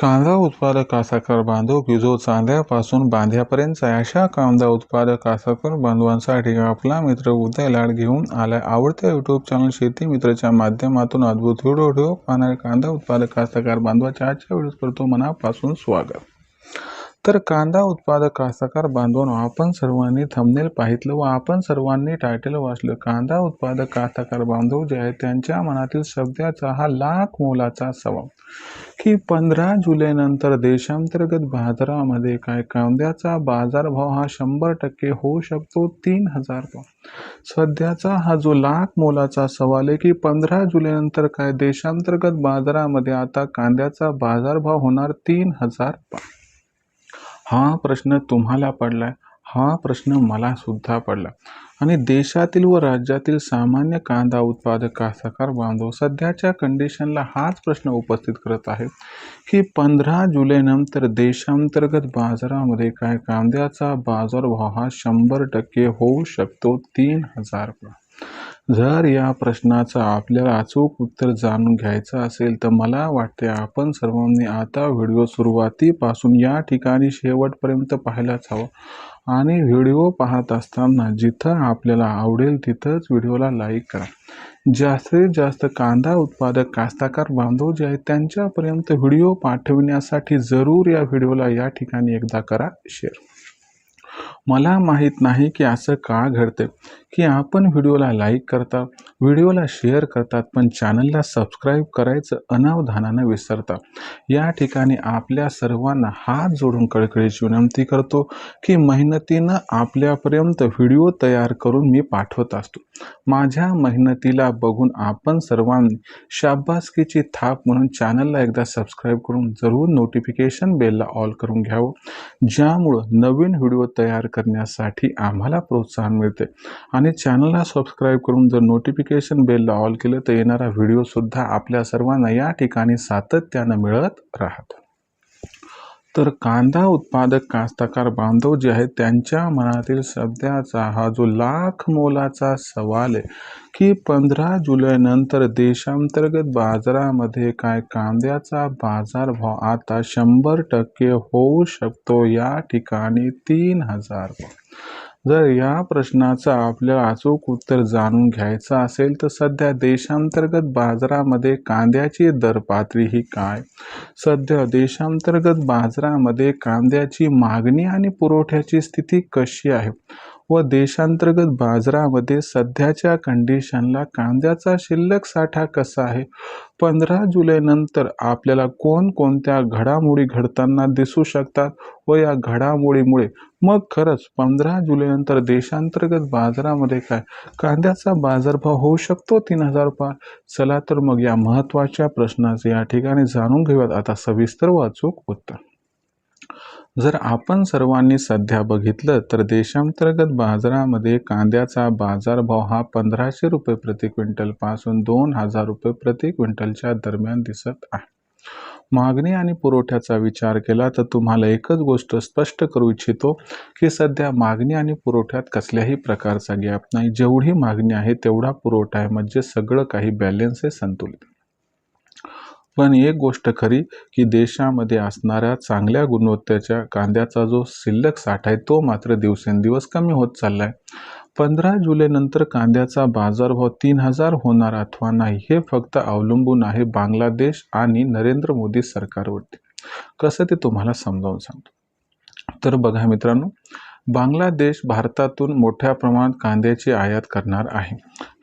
कांदा उत्पादक कास्तकार बांधव की जो चांद्यापासून बांध्यापर्यंतचा अशा कांदा उत्पादक कास्तकार बांधवांसाठी आपला मित्र उदय लाड घेऊन आलाय. आवडत्या युट्यूब चॅनल शेती मित्रच्या माध्यमातून अद्भुत व्हिडिओ ठेव पाहणाऱ्या कांदा उत्पादक कास्तकार बांधवाच्या आजच्या व्हिडिओ करतो. मनापासून स्वागत. तर कांदा उत्पादक कास्तकार बांधवांनो आपण सर्वांनी थंबनेल पाहितलं व आपण सर्वांनी टायटल वाचलं. कांदा उत्पादक कास्तकार बांधव जे आहेत त्यांच्या मनातील शब्दाचा हा लाख मोलाचा सवाल. की पंधरा जुलैनंतर देशांतर्गत बाजारामध्ये काय? कांद्याचा बाजारभाव हा शंभर टक्के होऊ शकतो तीन हजार सध्याचा हा जो लाख मोलाचा सवाल आहे की पंधरा जुलैनंतर काय? देशांतर्गत बाजारामध्ये आता कांद्याचा बाजारभाव होणार तीन हजार भाव हा प्रश्न तुम्हाला पडलाय हा प्रश्न मला सुद्धा पडला. आणि देशातील व राज्यातील सामान्य कांदा उत्पादक कास्तकार बांधव सध्याच्या कंडिशनला हाच प्रश्न उपस्थित करत आहे की पंधरा जुलैनंतर देशांतर्गत बाजारामध्ये काय कांद्याचा बाजारभाव हा शंभर टक्के होऊ शकतो तीन हजार रुपये. जर या प्रश्नाचं आपल्याला अचूक उत्तर जाणून घ्यायचं असेल तर मला वाटते आपण सर्वांनी आता व्हिडिओ सुरुवातीपासून या ठिकाणी शेवटपर्यंत पाहायलाच हवा. आणि व्हिडिओ पाहत असताना जिथं आपल्याला आवडेल तिथंच व्हिडिओला लाईक करा. जास्तीत जास्त कांदा उत्पादक कास्ताकार बांधव जे आहेत त्यांच्यापर्यंत व्हिडिओ पाठविण्यासाठी जरूर या व्हिडिओला या ठिकाणी एकदा करा शेअर मला माहीत नाही की असं का घडते की आपण व्हिडिओला लाईक करता व्हिडिओला शेअर करतात पण चॅनलला सबस्क्राईब करायचं अनावधानानं विसरता. या ठिकाणी आपल्या सर्वांना हात जोडून कळकळीची विनंती करतो की मेहनतीनं आपल्यापर्यंत व्हिडिओ तयार करून मी पाठवत असतो. माझ्या मेहनतीला बघून आपण सर्वांनी शाबासकीची थाप म्हणून चॅनलला एकदा सबस्क्राईब करून जरूर नोटिफिकेशन बेलला ऑल करून घ्यावं. ज्यामुळं नवीन व्हिडिओ तयार करण्यासाठी आम्हाला प्रोत्साहन मिळते. आणि चॅनलला सबस्क्राईब करून जर नोटिफिकेशन बेलला ऑल केलं तर येणारा व्हिडिओसुद्धा आपल्या सर्वांना या ठिकाणी सातत्यानं मिळत राहतो. तर कांदा उत्पादक कास्तकार बांधव जे आहेत त्यांच्या मनातील सध्याचा हा जो लाख मोलाचा सवाल आहे की पंधरा जुलैनंतर देशांतर्गत बाजारामध्ये काय कांद्याचा बाजारभाव आता शंभर टक्के होऊ शकतो? या ठिकाणी तीन हजार जर या प्रश्नाचं आपल्याला अचूक उत्तर जाणून घ्यायचं असेल तर सध्या देशांतर्गत बाजारामध्ये कांद्याची दर पातळी ही काय? सध्या देशांतर्गत बाजारामध्ये कांद्याची मागणी आणि पुरवठ्याची स्थिती कशी आहे? व देशांतर्गत बाजारामध्ये सध्याच्या कंडिशनला कांद्याचा शिल्लक साठा कसा आहे? पंधरा जुलैनंतर आपल्याला कोणकोणत्या घडामोडी घडताना दिसू शकतात व या घडामोडीमुळे मग खरंच पंधरा जुलैनंतर देशांतर्गत बाजारामध्ये काय? कांद्याचा बाजारभाव होऊ शकतो तीन हजार पार चला तर मग या महत्त्वाच्या प्रश्नाचे या ठिकाणी जाणून घेऊयात. आता सविस्तर व अचूक उत्तर. जर आपण सर्वांनी सध्या बघितलं तर देशांतर्गत बाजारामध्ये कांद्याचा बाजारभाव हा पंधराशे रुपये प्रति क्विंटलपासून दोन हजार रुपये प्रति क्विंटलच्या दरम्यान दिसत आहे. मागणी आणि पुरवठ्याचा विचार केला तर तुम्हाला एकच गोष्ट स्पष्ट करू इच्छितो की सध्या मागणी आणि पुरवठ्यात कसल्याही प्रकारचा गॅप नाही. जेवढी मागणी आहे तेवढा पुरवठा आहे म्हणजे सगळं काही बॅलेन्स आहे संतुलित. पण एक गोष्ट खरी की देशामध्ये असणाऱ्या चांगल्या गुणवत्तेच्या कांद्याचा जो शिल्लक साठा आहे तो मात्र दिवसेंदिवस कमी होत चालला आहे पंधरा जुलैनंतर कांद्याचा बाजारभाव तीन हजार होणार अथवा नाही हे फक्त अवलंबून आहे बांगलादेश आणि नरेंद्र मोदी सरकारवरती. कसं ते तुम्हाला समजावून सांगतो. तर बघा मित्रांनो बांगलादेश भारतातून मोठ्या प्रमाणात कांद्याची आयात करणार आहे.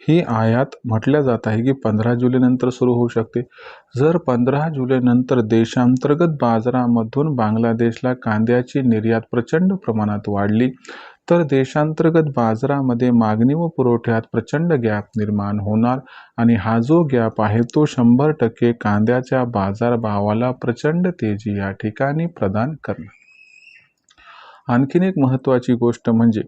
ही आयात म्हटल्या जात आहे की पंधरा जुलैनंतर सुरू होऊ शकते. जर पंधरा जुलैनंतर देशांतर्गत बाजारामधून बांगलादेशला कांद्याची निर्यात प्रचंड प्रमाणात वाढली तर देशांतर्गत बाजारामध्ये मागणी व पुरवठ्यात प्रचंड गॅप निर्माण होणार आणि हा जो गॅप आहे तो शंभर टक्के कांद्याच्या बाजारभावाला प्रचंड तेजी या ठिकाणी प्रदान करणार. आणखीन एक महत्त्वाची गोष्ट म्हणजे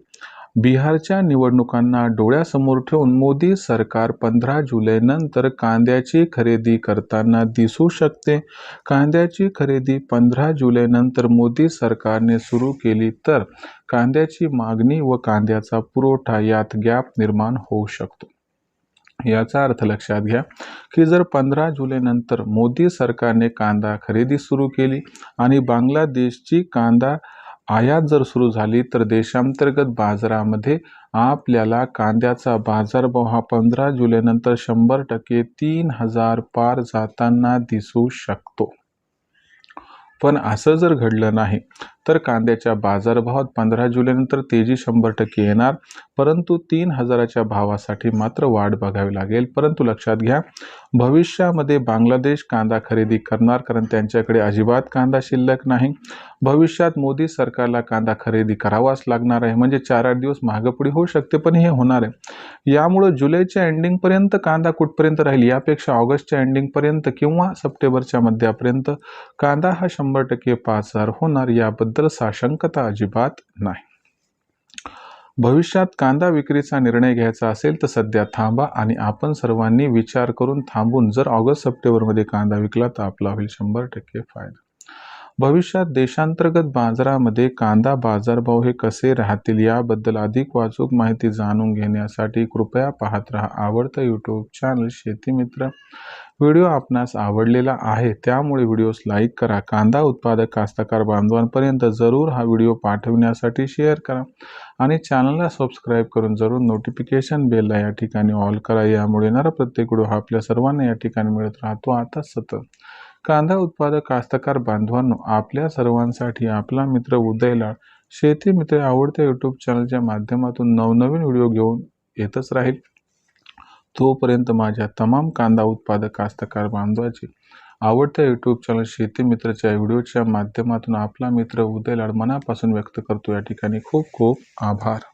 बिहारच्या निवडणुकांना डोळ्यासमोर ठेवून मोदी सरकार पंधरा जुलैनंतर कांद्याची खरेदी करताना दिसू शकते. कांद्याची खरेदी पंधरा जुलैनंतर मोदी सरकारने सुरू केली तर कांद्याची मागणी व कांद्याचा पुरवठा यात गॅप निर्माण होऊ शकतो. याचा अर्थ लक्षात घ्या की जर पंधरा जुलैनंतर मोदी सरकारने कांदा खरेदी सुरू केली आणि बांगलादेशची कांदा आयात जर सुरू झाली तर देशांतर्गत बाजारामध्ये आपल्याला कांद्याचा बाजारभाव हा पंधरा जुलैनंतर शंभर टक्के तीन हजार पार जाताना दिसू शकतो. पण असं जर घडलं नाही तर कांद्याच्या बाजारभावात पंधरा जुलैनंतर तेजी शंभर टक्के येणार. परंतु तीन हजाराच्या भावासाठी मात्र वाढ बघावी लागेल. परंतु लक्षात घ्या भविष्यामध्ये बांगलादेश कांदा खरेदी करणार कारण त्यांच्याकडे अजिबात कांदा शिल्लक नाही. भविष्यात मोदी सरकारला कांदा खरेदी करावाच लागणार आहे. म्हणजे चार आठ दिवस महागपुडी होऊ शकते पण हे होणार आहे. यामुळं जुलैच्या एंडिंगपर्यंत कांदा कुठपर्यंत राहील यापेक्षा ऑगस्टच्या एंडिंगपर्यंत किंवा सप्टेंबरच्या मध्यापर्यंत कांदा हा शंभर टक्के पाच हजार होणार याबद्दल साशंकता अजिबात नाही. भविष्यात कांदा विक्रीचा निर्णय घ्यायचा असेल तर सध्या थांबा आणि आपण सर्वांनी विचार करून थांबून जर ऑगस्ट सप्टेंबरमध्ये कांदा विकला तर आपला होईल शंभर टक्के फायदा. भविष्यात देशांतर्गत बाजारामध्ये कांदा बाजारभाव हे कसे राहतील याबद्दल अधिक वाचूक माहिती जाणून घेण्यासाठी कृपया पाहत राहा आवडतं यूट्यूब चॅनल शेतीमित्र व्हिडिओ आपणास आवडलेला आहे त्यामुळे व्हिडिओस लाईक करा. कांदा उत्पादक कास्तकार बांधवांपर्यंत जरूर हा व्हिडिओ पाठवण्यासाठी शेअर करा आणि चॅनलला सबस्क्राईब करून जरूर नोटिफिकेशन बेलला या ठिकाणी ऑल करा. यामुळे येणारा प्रत्येक व्हिडिओ हा आपल्या सर्वांना या ठिकाणी मिळत राहतो. आता सतत. कांदा उत्पादक कास्तकार बांधवांनो आपल्या सर्वांसाठी आपला मित्र उदयला शेती मित्र आवडत्या यूट्यूब चॅनलच्या माध्यमातून नवनवीन व्हिडिओ घेऊन येतच राहील. तोपर्यंत माझ्या तमाम कांदा उत्पादक कास्तकार बांधवाचे आवडत्या यूट्यूब चॅनल शेती मित्रच्या व्हिडिओच्या माध्यमातून आपला मित्र उदयलाड मनापासून व्यक्त करतो. या ठिकाणी खूप खूप आभार.